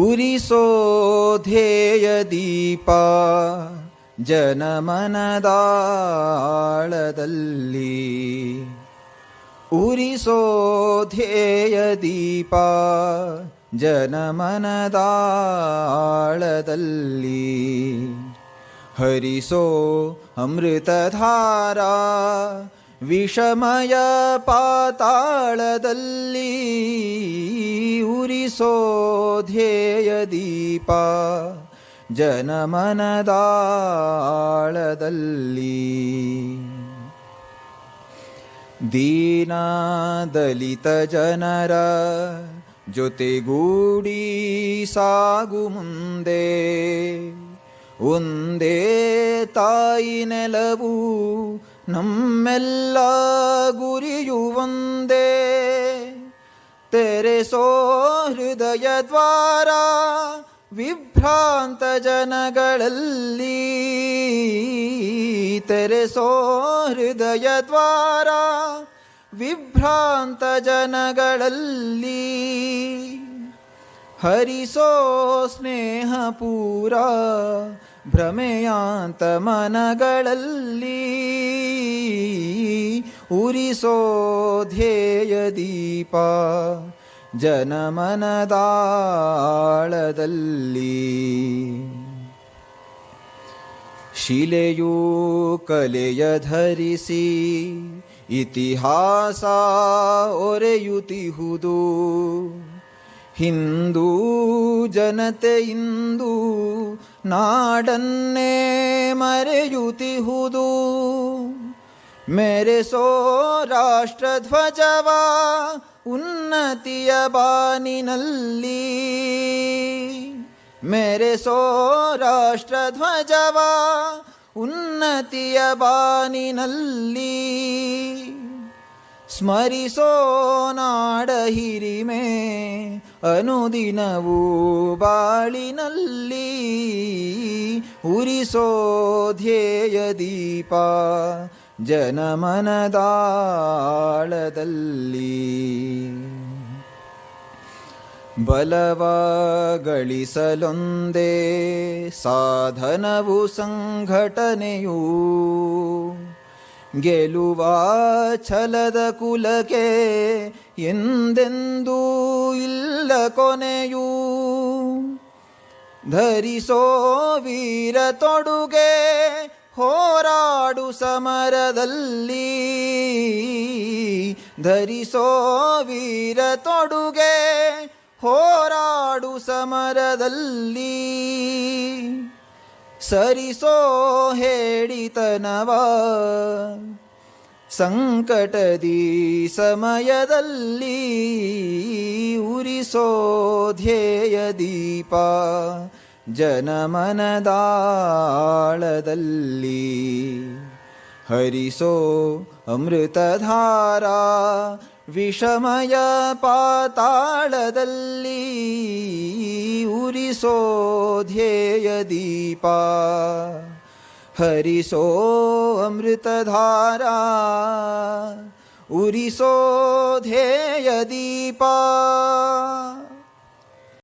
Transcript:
ಉರಿಸೋ ಧ್ಯೇಯ ದೀಪ ಜನಮನದಾಳದಲ್ಲಿ ಉರಿಸೋ ಧ್ಯೇಯ ದೀಪ ಜನಮನದಾಳದಲ್ಲಿ ಹರಿಸೋ ಅಮೃತಧಾರ ವಿಷಮಯ ಪಾತಾಳದಲ್ಲಿ ಉರಿಸೋ ಧ್ಯೇಯ ದೀಪ ಜನಮನದಾಳದಲ್ಲಿ ದೀನ ದಲಿತ ಜನರ ಜೊತೆಗೂಡಿ ಸಾಗು ಮುಂದೆ. ಒಂದೇ ತಾಯಿ ನೆಲವು ನಮ್ಮೆಲ್ಲ ಗುರಿಯು ಒಂದೇ. ತೆರೆಸೋ ಹೃದಯ ದ್ವಾರ ವಿಭ್ರಾಂತ ಜನಗಳಲ್ಲಿ ತೆರೆಸೋ ಹೃದಯ ದ್ವಾರ ವಿಭ್ರಾಂತ ಜನಗಳಲ್ಲಿ ಹರಿಸೋ ಸ್ನೇಹ ಪೂರ ಭ್ರಮೆಯಾಂತ ಮನಗಳಲ್ಲಿ ಉರಿಸೋ ಧ್ಯೇಯ ದೀಪ ಜನಮನದಾಳದಲ್ಲಿ. ಶಿಲೆಯೂ ಕಲೆಯ ಧರಿಸಿ ಇತಿಹಾಸ ಒರೆಯುತಿಹುದು ಹಿಂದೂ ಜನತೆ ಇಂದು ನಾಡನ್ನೇ ಮರೆಯುತಿಹುದು ರಾಷ್ಟ್ರ ರಾಷ್ಟ್ರಧ್ವಜವ ಉನ್ನತಿಯ ಬಾನಿನಲ್ಲಿ ಮೆರೆಸೋ ರಾಷ್ಟ್ರಧ್ವಜವ ಉನ್ನತಿಯ ಬಾನಿನಲ್ಲಿ ಸ್ಮರಿಸೋ ನಾಡ ಹಿರಿಮೆ ಅನುದಿನವೂ ಬಾಳಿನಲ್ಲಿ ಉರಿಸೋ ಧ್ಯೇಯ ದೀಪ ಜನಮನದಾಳದಲ್ಲಿ ಬಲವ ಗಳಿಸಲೊಂದೇ ಸಾಧನವು ಸಂಘಟನೆಯೂ ಗೆಲುವ ಛಲದ ಕುಲಕೆ ಎಂದೆಂದೂ ಇಲ್ಲ ಕೊನೆಯೂ. ಧರಿಸೋ ವೀರ ತೊಡುಗೆ ಹೋರಾಡು ಸಮರದಲ್ಲಿ. ಧರಿಸೋ ವೀರ ತೊಡುಗೆ ಹೋರಾಡು ಸಮರದಲ್ಲಿ. ಸರಿಸೋ ಹೇಳಿತನವ ಸಂಕಟದಿ ಸಮಯದಲ್ಲಿ. ಉರಿಸೋ ಧ್ಯೇಯ ದೀಪ ಜನಮನದಾಳದಲ್ಲಿ ಹರಿಸೋ ಅಮೃತಧಾರ ವಿಷಮಯ ಪಾತಾಳದಲ್ಲಿ ಉರಿಸೋ ಧ್ಯೇಯ ದೀಪ ಹರಿಸೋ ಅಮೃತಧಾರ ಉರಿಸೋ ಧ್ಯೇಯ ದೀಪ